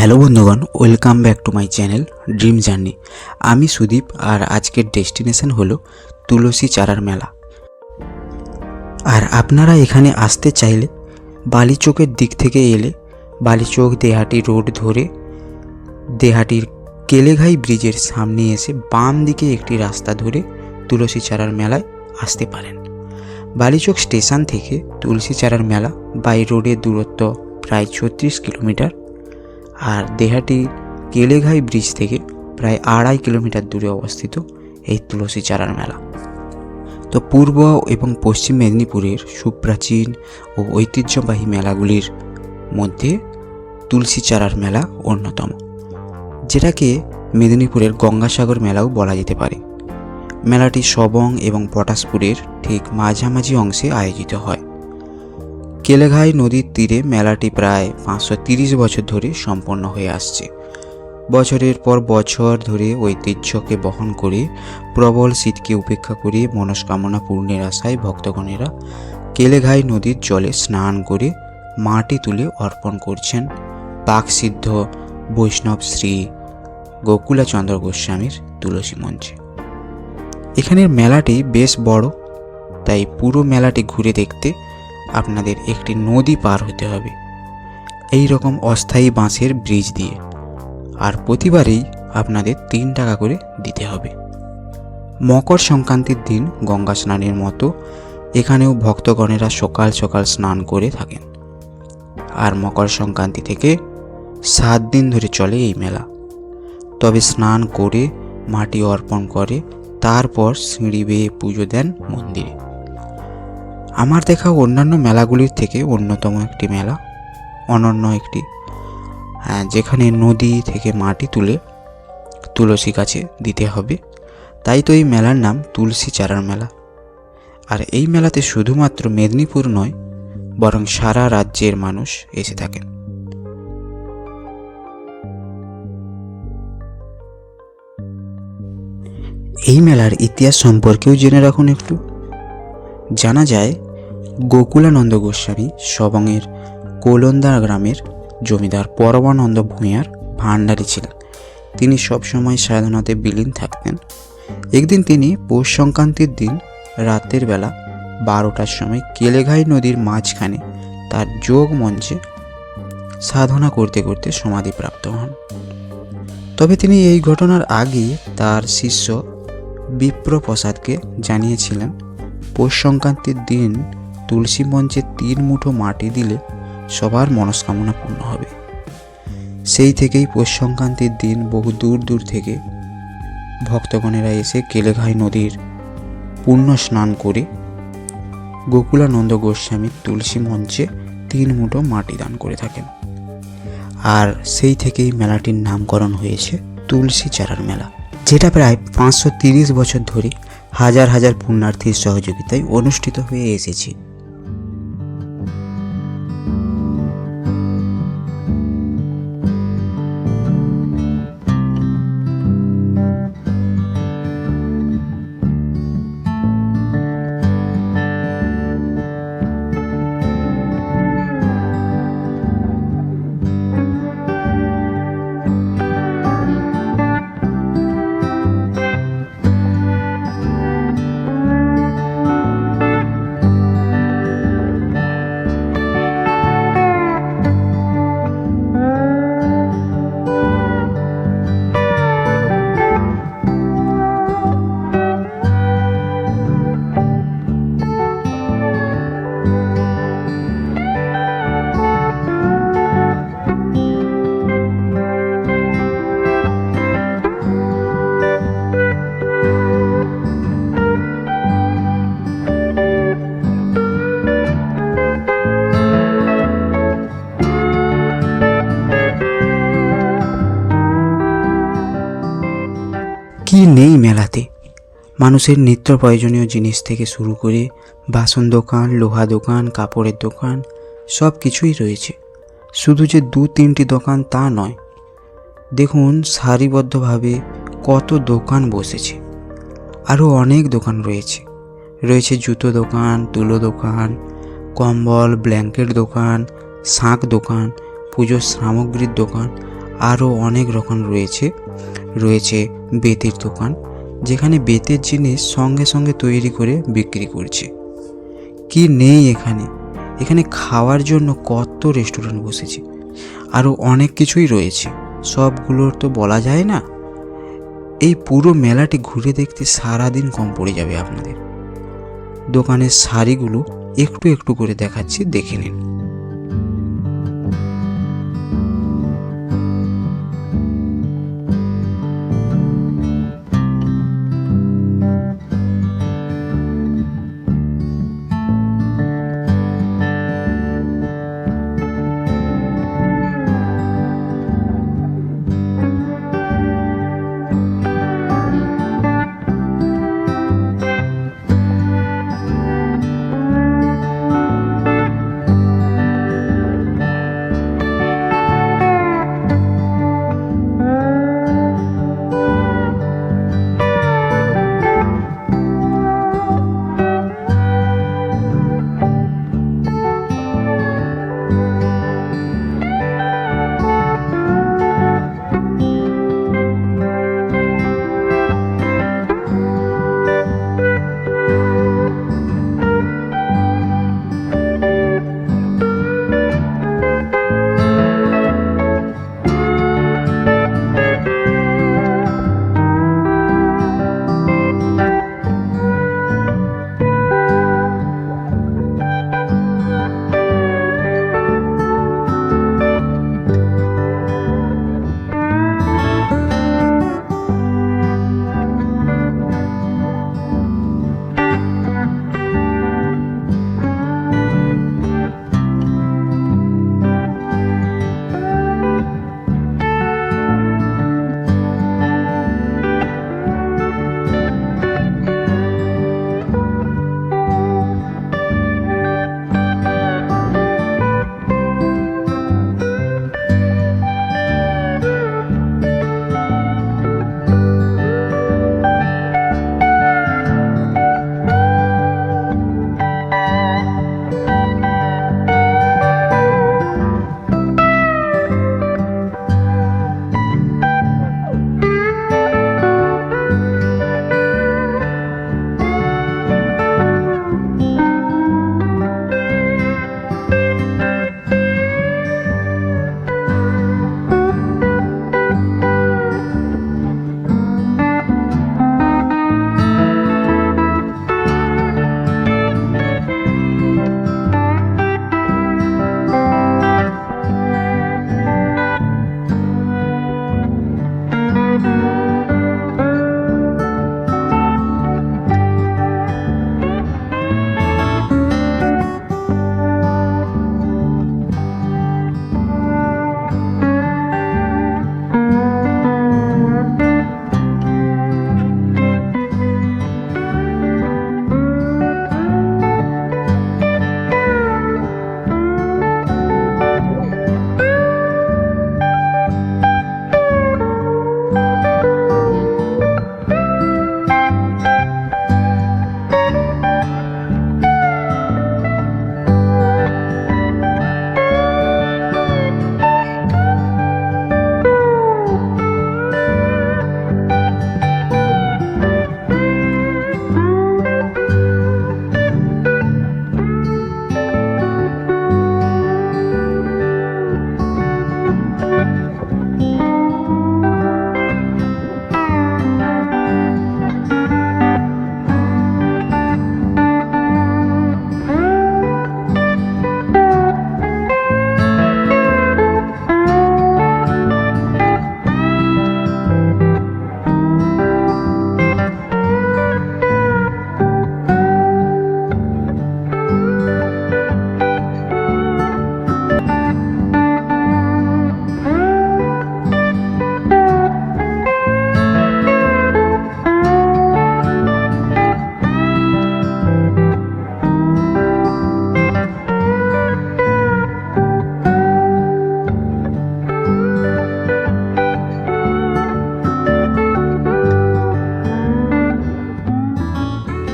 Hello বন্ধুগণ, welcome back to my channel dream journey. আমি সুদীপ আর আজকের ডেস্টিনেশন হলো তুলসী চারার মেলা। আর আপনারা এখানে আসতে চাইলে বালিচকের দিক থেকে এলে বালিচক দেহাটি রোড ধরে দেহাটির কেলেঘাই ব্রিজের সামনে এসে বাম দিকে একটি রাস্তা ধরে তুলসী চারার মেলায় আসতে পারেন। বালিচক স্টেশন থেকে তুলসী চারার মেলা বাই রোডের দূরত্ব প্রায় ছত্রিশ কিলোমিটার। আর দেহাটি কেলেঘাই ব্রিজ থেকে প্রায় আড়াই কিলোমিটার দূরে অবস্থিত এই তুলসী চারার মেলা। তো পূর্ব এবং পশ্চিম মেদিনীপুরের সুপ্রাচীন ও ঐতিহ্যবাহী মেলাগুলির মধ্যে তুলসী চারার মেলা অন্যতম, যেটাকে মেদিনীপুরের গঙ্গাসাগর মেলাও বলা যেতে পারে। মেলাটি সবং এবং পটাশপুরের ঠিক মাঝামাঝি অংশে আয়োজিত হয়। কেলেঘাই নদীর তীরে মেলাটি প্রায় পাঁচশো তিরিশ বছর ধরে সম্পন্ন হয়ে আসছে। বছরের পর বছর ধরে ঐতিহ্যকে বহন করে প্রবল শীতকে উপেক্ষা করে মনস্কামনা পূর্ণের আশায় ভক্তগণেরা কেলেঘাই নদীর জলে স্নান করে মাটি তুলে অর্পণ করছেন পাকসিদ্ধ বৈষ্ণব শ্রী গোকুলাচন্দ্র গোস্বামীর তুলসী মঞ্চে। এখানের মেলাটি বেশ বড়, তাই পুরো মেলাটি ঘুরে দেখতে আপনাদের একটি নদী পার হতে হবে। এই রকম অস্থায়ী বাঁশের ব্রিজ দিয়ে। আর প্রতিবারেই আপনাদের তিন টাকা করে দিতে হবে। মকর সংক্রান্তির দিন গঙ্গা স্নানের মতো এখানেও ভক্তগণেরা সকাল সকাল স্নান করে থাকেন। আর মকর সংক্রান্তি থেকে সাত দিন ধরে চলে এই মেলা। তবে স্নান করে মাটি অর্পণ করে, তারপর সিঁড়ি বেয়ে পুজো দেন মন্দিরে। আমার দেখা অন্যান্য মেলাগুলির থেকে অন্যতম একটি মেলা অনন্য একটি হ্যাঁ, যেখানে নদী থেকে মাটি তুলে তুলসী গাছে দিতে হবে। তাই তো এই মেলার নাম তুলসী চারার মেলা। আর এই মেলাতে শুধুমাত্র মেদিনীপুর নয় বরং সারা রাজ্যের মানুষ এসে থাকেন। এই মেলার ইতিহাস সম্পর্কেও জেনে রাখুন একটু। জানা যায় গোকুলানন্দ গোস্বামী সবংয়ের কোলন্দা গ্রামের জমিদার পরমানন্দ ভূঁইয়ার ভাণ্ডারী ছিলেন। তিনি সবসময় সাধনাতে বিলীন থাকতেন। একদিন তিনি পৌষ সংক্রান্তির দিন রাতের বেলা বারোটার সময় কেলেঘাই নদীর মাঝখানে তার যোগ মঞ্চে সাধনা করতে করতে সমাধিপ্রাপ্ত হন। তবে তিনি এই ঘটনার আগে তার শিষ্য বিপ্রপ্রসাদকে জানিয়েছিলেন, পৌষ সংক্রান্তির দিন তুলসী মঞ্চে তিন মুঠো মাটি দিলে সবার মনস্কামনা পূর্ণ হবে। সেই থেকেই পৌষ সংক্রান্তির দিন বহু দূর দূর থেকে ভক্তগণেরা এসে কেলেঘাই নদীর পুণ্য স্নান করে গোকুলানন্দ গোস্বামীর তুলসী মঞ্চে তিন মুঠো মাটি দান করে থাকেন। আর সেই থেকেই মেলাটির নামকরণ হয়েছে তুলসী চারার মেলা, যেটা প্রায় পাঁচশো বছর ধরে হাজার হাজার পুণ্যার্থীর সহযোগিতায় অনুষ্ঠিত হয়ে এসেছে। কি নেই মেলাতে? মানুষের নিত্য প্রয়োজনীয় জিনিস থেকে শুরু করে বাসন দোকান, লোহা দোকান, কাপড়ের দোকান, সব কিছুই রয়েছে। শুধু যে দু তিনটি দোকান তা নয়। দেখুন, সারিবদ্ধভাবে কত দোকান বসেছে। আরও অনেক দোকান রয়েছে। রয়েছে জুতো দোকান, তুলো দোকান, কম্বল, ব্ল্যাঙ্কেট দোকান, শাঁখ দোকান, পুজোর সামগ্রীর দোকান, আরও অনেক রকম রয়েছে। রয়েছে বেতের দোকান, যেখানে বেতের জিনিস সঙ্গে সঙ্গে তৈরি করে বিক্রি করছে। কি নেই এখানে? এখানে খাওয়ার জন্য কত রেস্টুরেন্ট বসেছে। আরও অনেক কিছুই রয়েছে। সবগুলোর তো বলা যায় না। এই পুরো মেলাটি ঘুরে দেখতে সারাদিন কম পড়ে যাবে আপনাদের। দোকানের শাড়িগুলো একটু একটু করে দেখাচ্ছি, দেখে নিন।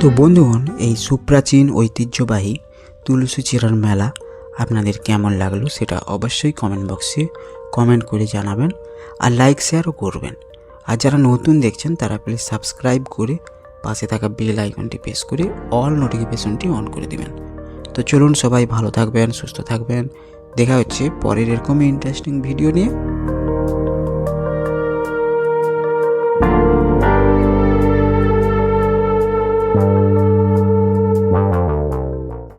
তো বন্ধুগণ, এই সুপ্রাচীন ঐতিহ্যবাহী তুলসী চিরার মেলা আপনাদের কেমন লাগল সেটা অবশ্যই কমেন্ট বক্সে কমেন্ট করে জানাবেন আর লাইক শেয়ারও করবেন। আর যারা নতুন দেখছেন, তারা প্লিজ সাবস্ক্রাইব করে পাশে থাকা বেল আইকনটি প্রেস করে অল নোটিফিকেশনটি অন করে দিবেন। তো চলুন সবাই ভালো থাকবেন, সুস্থ থাকবেন। দেখা হচ্ছে পরের এরকমই ইন্টারেস্টিং ভিডিও নিয়ে।